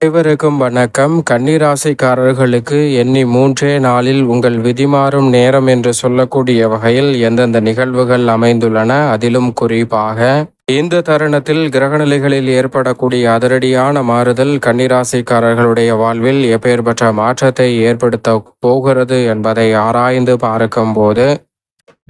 அனைவருக்கும் வணக்கம். கன்னிராசிக்காரர்களுக்கு எண்ணி மூன்றே நாளில் உங்கள் விதிமாறும் நேரம் என்று சொல்லக்கூடிய வகையில் எந்தெந்த நிகழ்வுகள் அமைந்துள்ளன அதிலும் குறிப்பாக இந்த தருணத்தில் கிரகநிலைகளில் ஏற்படக்கூடிய அதிரடியான மாறுதல் கன்னிராசிக்காரர்களுடைய வாழ்வில் எப்பேற்பட்ட மாற்றத்தை ஏற்படுத்த போகிறது என்பதை ஆராய்ந்து பார்க்கும்போது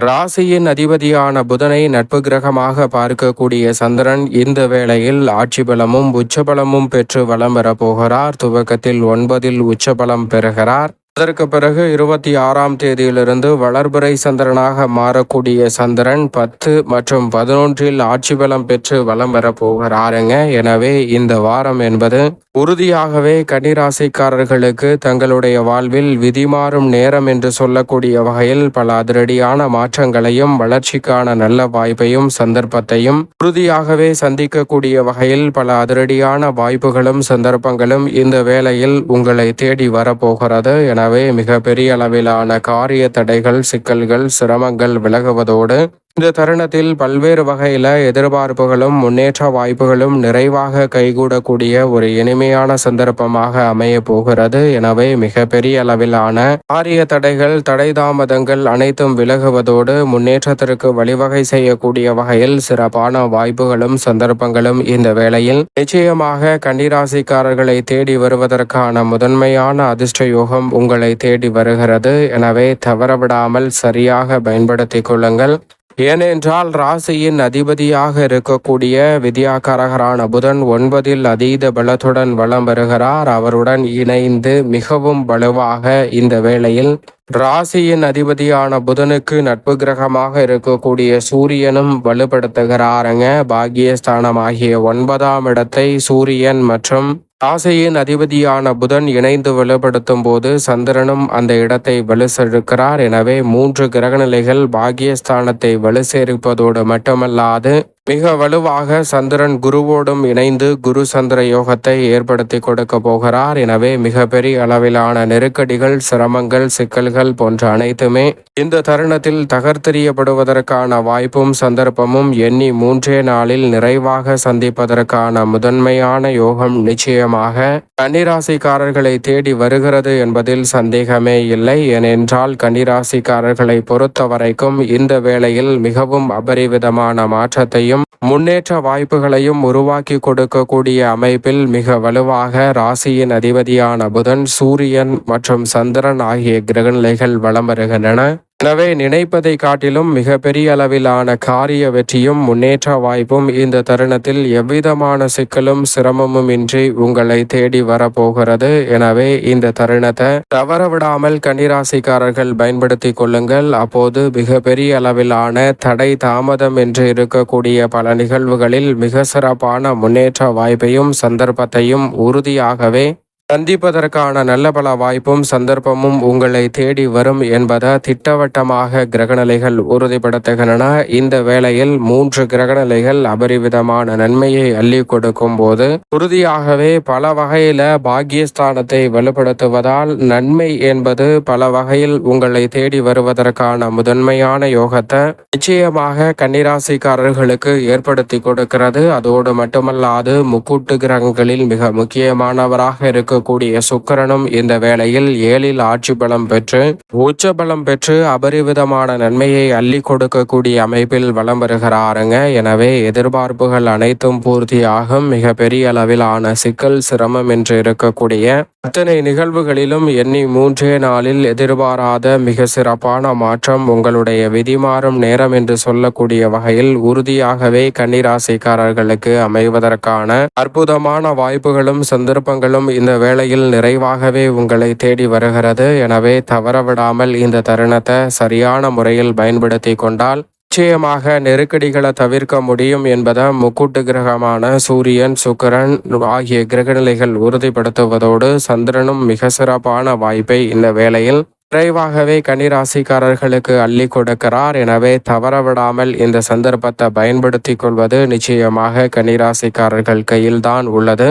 ராசியின் அதிபதியான புதனை நட்பு கிரகமாக பார்க்கக்கூடிய சந்திரன் இந்த வேளையில் ஆட்சி பலமும் உச்சபலமும் பெற்று வலம் பெறப்போகிறார் துவக்கத்தில் ஒன்பதில் உச்சபலம் பெறுகிறார். அதற்கு பிறகு இருபத்தி ஆறாம் தேதியிலிருந்து வளர்பிறை சந்திரனாக மாறக்கூடிய சந்திரன் பத்து மற்றும் பதினொன்றில் ஆட்சி பலம் பெற்று வலம் பெறப்போகிறாருங்க எனவே இந்த வாரம் என்பது உறுதியாகவே கன்னிராசிக்காரர்களுக்கு தங்களுடைய வாழ்வில் விதிமாறும் நேரம் என்று சொல்லக்கூடிய வகையில் பல அதிரடியான மாற்றங்களையும் வளர்ச்சிக்கான நல்ல வாய்ப்பையும் சந்தர்ப்பத்தையும் உறுதியாகவே சந்திக்கக்கூடிய வகையில் பல அதிரடியான வாய்ப்புகளும் சந்தர்ப்பங்களும் இந்த வேளையில் உங்களை தேடி வரப்போகிறது என எனவே மிக பெரிய அளவிலான காரிய தடைகள் சிக்கல்கள் சிரமங்கள் விலகுவதோடு இந்த தருணத்தில் பல்வேறு வகையில் எதிர்பார்ப்புகளும் முன்னேற்ற வாய்ப்புகளும் நிறைவாக கைகூடக்கூடிய ஒரு இனிமையான சந்தர்ப்பமாக அமைய போகிறது. எனவே மிகப்பெரிய அளவிலான ஆரிய தடைகள் தடை தாமதங்கள் அனைத்தும் விலகுவதோடு முன்னேற்றத்திற்கு வழிவகை செய்யக்கூடிய வகையில் சிறப்பான வாய்ப்புகளும் சந்தர்ப்பங்களும் இந்த வேளையில் நிச்சயமாக கன்னிராசிக்காரர்களை தேடி வருவதற்கான முதன்மையான அதிர்ஷ்ட யோகம் உங்களை தேடி வருகிறது. எனவே தவறவிடாமல் சரியாக பயன்படுத்திக் கொள்ளுங்கள். ஏனென்றால் ராசியின் அதிபதியாக இருக்கக்கூடிய வித்யாகாரகரான புதன் ஒன்பதில் அதீத பலத்துடன் வளம் வருகிறார் அவருடன் இணைந்து மிகவும் வலுவாக இந்த வேளையில் ராசியின் அதிபதியான புதனுக்கு நட்பு கிரகமாக இருக்கக்கூடிய சூரியனும் வலுப்படுத்துகிறாருங்க. பாகியஸ்தானம் ஆகிய ஒன்பதாம் இடத்தை சூரியன் மற்றும் ஆசையின் அதிபதியான புதன் இணைந்து வலுப்படுத்தும் போது சந்திரனும் அந்த இடத்தை வலுசெழுக்கிறார் எனவே மூன்று கிரகநிலைகள் பாகியஸ்தானத்தை வலு சேர்ப்பதோடு மட்டுமல்லாது மிக வலுவாக சந்திரன் குருவோடும் இணைந்து குரு சந்திர யோகத்தை ஏற்படுத்தி கொடுக்க போகிறார். எனவே மிக பெரிய அளவிலான நெருக்கடிகள் சிரமங்கள் சிக்கல்கள் போன்ற அனைத்துமே இந்த தருணத்தில் தகர்த்தெறியப்படுவதற்கான வாய்ப்பும் சந்தர்ப்பமும் எண்ணி மூன்றே நாளில் நிறைவாக சந்திப்பதற்கான முதன்மையான யோகம் நிச்சயமாக கன்னிராசிக்காரர்களை தேடி வருகிறது என்பதில் சந்தேகமே இல்லை. ஏனென்றால் கன்னிராசிக்காரர்களை பொறுத்த வரைக்கும் இந்த வேளையில் மிகவும் அபரிவிதமான மாற்றத்தையும் முன்னேற்ற வாய்ப்புகளையும் உருவாக்கி கொடுக்கக்கூடிய அமைப்பில் மிக வலுவாக ராசியின் அதிபதியான புதன் சூரியன் மற்றும் சந்திரன் ஆகிய கிரகநிலைகள் வலம் வருகின்றன. எனவே நினைப்பதை காட்டிலும் மிக பெரிய அளவிலான காரிய வெற்றியும் முன்னேற்ற வாய்ப்பும் இந்த தருணத்தில் எவ்விதமான சிக்கலும் சிரமமும் இன்றி உங்களை தேடி வரப்போகிறது. எனவே இந்த தருணத்தை தவறவிடாமல் கன்னிராசிக்காரர்கள் பயன்படுத்தி கொள்ளுங்கள். அப்போது மிக பெரிய அளவிலான தடை தாமதம் என்று இருக்கக்கூடிய பல நிகழ்வுகளில் மிக சிறப்பான முன்னேற்ற வாய்ப்பையும் சந்தர்ப்பத்தையும் உறுதியாகவே சந்திப்பதற்கான நல்ல பல வாய்ப்பும் சந்தர்ப்பமும் உங்களை தேடி வரும் என்பதை திட்டவட்டமாக கிரகநிலைகள் உறுதிப்படுத்துகின்றன. இந்த வேளையில் மூன்று கிரகநிலைகள் அபரிவிதமான நன்மையை அள்ளி கொடுக்கும் போது உறுதியாகவே பல வகையில பாக்கியஸ்தானத்தை வலுப்படுத்துவதால் நன்மை என்பது பல வகையில் உங்களை தேடி வருவதற்கான முதன்மையான யோகத்தை நிச்சயமாக கன்னிராசிக்காரர்களுக்கு ஏற்படுத்தி கொடுக்கிறது. அதோடு மட்டுமல்லாது முக்கூட்டு கிரகங்களில் மிக முக்கியமானவராக இருக்கும் இருக்கக்கூடிய சுக்கரனும் இந்த வேளையில் ஏழில் ஆட்சி பலம் பெற்று உச்ச பலம் பெற்று அபரிவிதமான நன்மையை அள்ளி கொடுக்கக்கூடிய அமைப்பில் வலம் வருகிறாருங்க. எனவே எதிர்பார்ப்புகள் அனைத்தும் பூர்த்தியாகும். மிக பெரிய அளவிலான சிக்கல் சிரமம் என்று இருக்கக்கூடிய அத்தனை நிகழ்வுகளிலும் எண்ணி மூன்றே நாளில் எதிர்பாராத மிக சிறப்பான மாற்றம் உங்களுடைய விதிமாறும் நேரம் என்று சொல்லக்கூடிய வகையில் உறுதியாகவே கன்னிராசிக்காரர்களுக்கு அமைவதற்கான அற்புதமான வாய்ப்புகளும் சந்தர்ப்பங்களும் இந்த வேளையில் நிறைவாகவே உங்களை தேடி வருகிறது. எனவே தவறவிடாமல் இந்த தருணத்தை சரியான முறையில் பயன்படுத்தி கொண்டால் நிச்சயமாக நெருக்கடிகளை தவிர்க்க முடியும் என்பதை முக்கூட்டு கிரகமான சூரியன் சுக்கரன் ஆகிய கிரகநிலைகள் உறுதிப்படுத்துவதோடு சந்திரனும் மிக சிறப்பான வாய்ப்பை இந்த வேளையில் விரைவாகவே கன்னிராசிக்காரர்களுக்கு அள்ளி கொடுக்கிறார். எனவே தவறவிடாமல் இந்த சந்தர்ப்பத்தை பயன்படுத்தி கொள்வது நிச்சயமாக கன்னிராசிக்காரர்கள் கையில்தான் உள்ளது.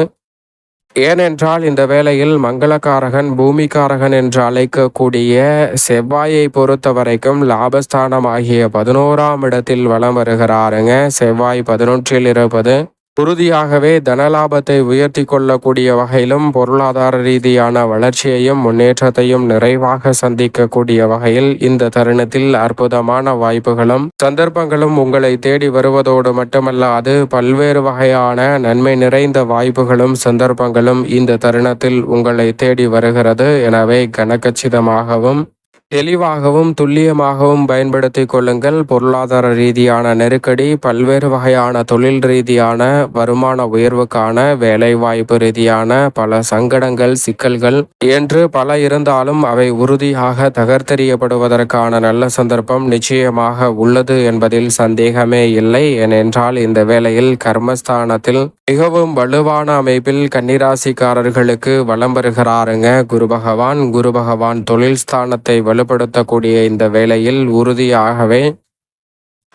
ஏனென்றால் இந்த வேளையில் மங்களக்காரகன் பூமிக்காரகன் என்று அழைக்கக்கூடிய செவ்வாயை பொறுத்த வரைக்கும் லாபஸ்தானம் ஆகிய பதினோராம் இடத்தில் வலம் வருகிறாருங்க. செவ்வாய் பதினொன்றில் இருப்பது உறுதியாகவே தனலாபத்தை உயர்த்தி கொள்ளக்கூடிய வகையிலும் பொருளாதார ரீதியான வளர்ச்சியையும் முன்னேற்றத்தையும் நிறைவாக சந்திக்கக்கூடிய வகையில் இந்த தருணத்தில் அற்புதமான வாய்ப்புகளும் சந்தர்ப்பங்களும் உங்களை தேடி வருவதோடு மட்டுமல்லாது பல்வேறு வகையான நன்மை நிறைந்த வாய்ப்புகளும் சந்தர்ப்பங்களும் இந்த தருணத்தில் உங்களை தேடி வருகிறது. எனவே கனக்கச்சிதமாகவும் தெளிவாகவும் துல்லியமாகவும் பயன்படுத்தி கொள்ளுங்கள். பொருளாதார ரீதியான நெருக்கடி பல்வேறு வகையான தொழில் ரீதியான வருமான உயர்வுக்கான வேலைவாய்ப்பு ரீதியான பல சங்கடங்கள் சிக்கல்கள் என்று பல இருந்தாலும் அவை உறுதியாக தகர்த்தெறியப்படுவதற்கான நல்ல சந்தர்ப்பம் நிச்சயமாக உள்ளது என்பதில் சந்தேகமே இல்லை. ஏனென்றால் இந்த வேளையில் கர்மஸ்தானத்தில் மிகவும் வலுவான அமைப்பில் கன்னிராசிக்காரர்களுக்கு வலம் வருகிறாருங்க. குரு பகவான் குரு பகவான் தொழில் ஸ்தானத்தை வலுப்படுத்தக்கூடிய இந்த வேலையில் உறுதியாகவே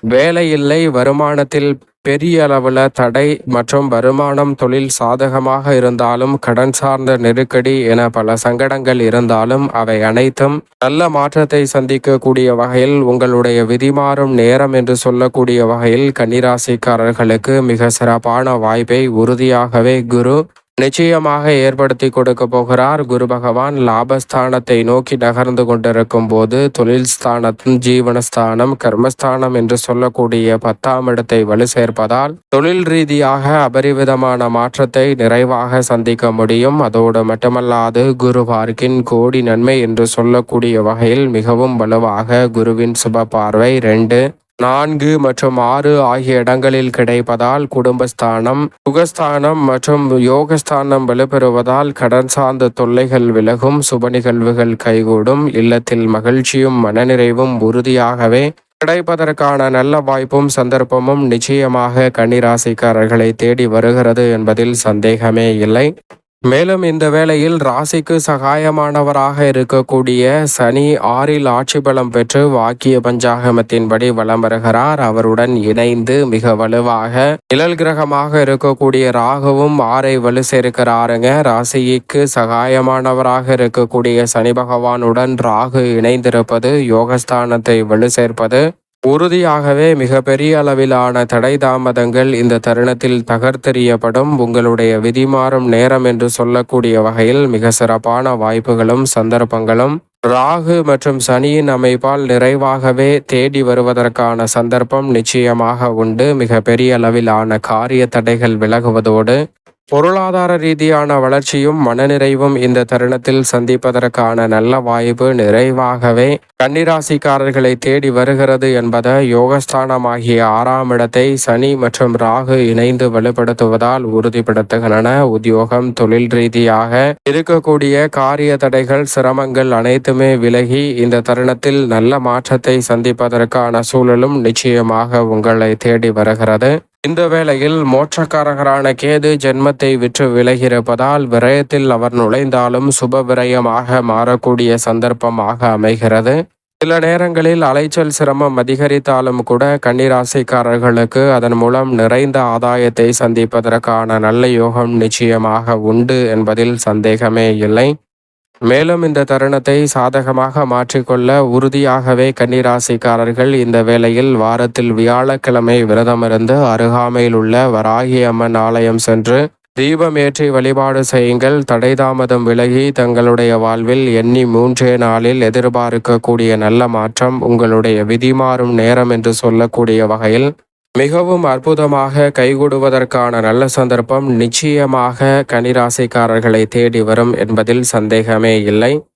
வேலையில்லை வருமானத்தில் பெரிய அளவில் தடை மற்றும் வருமானம் தொழில் சாதகமாக இருந்தாலும் கடன் சார்ந்த நெருக்கடி என பல சங்கடங்கள் இருந்தாலும் அவை அனைத்தும் நல்ல மாற்றத்தை சந்திக்கக்கூடிய வகையில் உங்களுடைய விதிமாறும் நேரம் என்று சொல்லக்கூடிய வகையில் கன்னிராசிக்காரர்களுக்கு மிக சிறப்பான வாய்ப்பை உறுதியாகவே குரு நிச்சயமாக ஏற்படுத்தி கொடுக்க போகிறார். குரு பகவான் லாபஸ்தானத்தை நோக்கி நகர்ந்து கொண்டிருக்கும் போது தொழில் ஸ்தானத்தின் ஜீவனஸ்தானம் கர்மஸ்தானம் என்று சொல்லக்கூடிய பத்தாம் இடத்தை வலு சேர்ப்பதால் தொழில் ரீதியாக அபரிவிதமான மாற்றத்தை நிறைவாக சந்திக்க முடியும். அதோடு மட்டுமல்லாது குரு பார்க்கின் கோடி நன்மை என்று சொல்லக்கூடிய வகையில் மிகவும் வலுவாக குருவின் சுப பார்வை ரெண்டு நான்கு மற்றும் ஆறு ஆகிய இடங்களில் கிடைப்பதால் குடும்பஸ்தானம் சுகஸ்தானம் மற்றும் யோகஸ்தானம் வலுப்பெறுவதால் கடன் சார்ந்த தொல்லைகள் விலகும் சுப நிகழ்வுகள் கைகூடும் இல்லத்தில் மகிழ்ச்சியும் மனநிறைவும் உறுதியாகவே கிடைப்பதற்கான நல்ல வாய்ப்பும் சந்தர்ப்பமும் நிச்சயமாக கன்னிராசிக்காரர்களை தேடி வருகிறது என்பதில் சந்தேகமே இல்லை. மேலும் இந்த வேளையில் ராசிக்கு சகாயமானவராக இருக்கக்கூடிய சனி ஆறில் ஆட்சி பலம் பெற்று வாக்கிய பஞ்சாகமத்தின்படி வலம் வருகிறார். அவருடன் இணைந்து மிக வலுவாக நிழல் கிரகமாக இருக்கக்கூடிய ராகுவும் ஆறை வலு சேர்க்கிறாருங்க. ராசிக்கு சகாயமானவராக இருக்கக்கூடிய சனி பகவானுடன் ராகு இணைந்திருப்பது யோகஸ்தானத்தை வலு சேர்ப்பது உறுதியாகவே மிகப்பெரிய அளவிலான தடை தாமதங்கள் இந்த தருணத்தில் தகர்த்தெறியப்படும். உங்களுடைய விதிமாறும் நேரம் என்று சொல்லக்கூடிய வகையில் மிக சிறப்பான வாய்ப்புகளும் சந்தர்ப்பங்களும். ராகு மற்றும் சனியின் அமைப்பால் நிறைவாகவே தேடி வருவதற்கான சந்தர்ப்பம் நிச்சயமாக உண்டு. மிக பெரிய அளவிலான காரிய தடைகள் விலகுவதோடு பொருளாதார ரீதியான வளர்ச்சியும் மனநிறைவும் இந்த தருணத்தில் சந்திப்பதற்கான நல்ல வாய்ப்பு நிறைவாகவே கன்னிராசிக்காரர்களை தேடி வருகிறது என்பதை யோகஸ்தானமாகிய ஆறாம் இடத்தை சனி மற்றும் ராகு இணைந்து வலுப்படுத்துவதால் உறுதிப்படுத்துகின்றன. உத்தியோகம் தொழில் ரீதியாக இருக்கக்கூடிய காரிய தடைகள் சிரமங்கள் அனைத்துமே விலகி இந்த தருணத்தில் நல்ல மாற்றத்தை சந்திப்பதற்கான சூழலும் நிச்சயமாக உங்களை தேடி வருகிறது. இந்த வேளையில் மோட்சக்காரகரான கேது ஜென்மத்தை விற்று விலகியிருப்பதால் விரயத்தில் அவர் நுழைந்தாலும் சுப விரயமாக மாறக்கூடிய சந்தர்ப்பமாக அமைகிறது. சில நேரங்களில் அலைச்சல் சிரமம் அதிகரித்தாலும் கூட கன்னிராசிக்காரர்களுக்கு அதன் மூலம் நிறைந்த ஆதாயத்தை சந்திப்பதற்கான நல்ல யோகம் நிச்சயமாக உண்டு என்பதில் சந்தேகமே இல்லை. மேலும் இந்த தருணத்தை சாதகமாக மாற்றிக்கொள்ள உறுதியாகவே கன்னிராசிக்காரர்கள் இந்த வேளையில் வாரத்தில் வியாழக்கிழமை விரதமிருந்து அருகாமையில் உள்ள வராகி அம்மன் ஆலயம் சென்று தீபம் ஏற்றி வழிபாடு செய்யுங்கள். தடை தாமதம் விலகி தங்களுடைய வாழ்வில் எண்ணி மூன்றே நாளில் எதிர்பார்க்கக்கூடிய நல்ல மாற்றம் உங்களுடைய விதிமாறும் நேரம் என்று சொல்லக்கூடிய வகையில் மிகவும் அற்புதமாக கைகூடுவதற்கான நல்ல சந்தர்ப்பம் நிச்சயமாக கனிராசிக்காரர்களை தேடி வரும் என்பதில் சந்தேகமே இல்லை.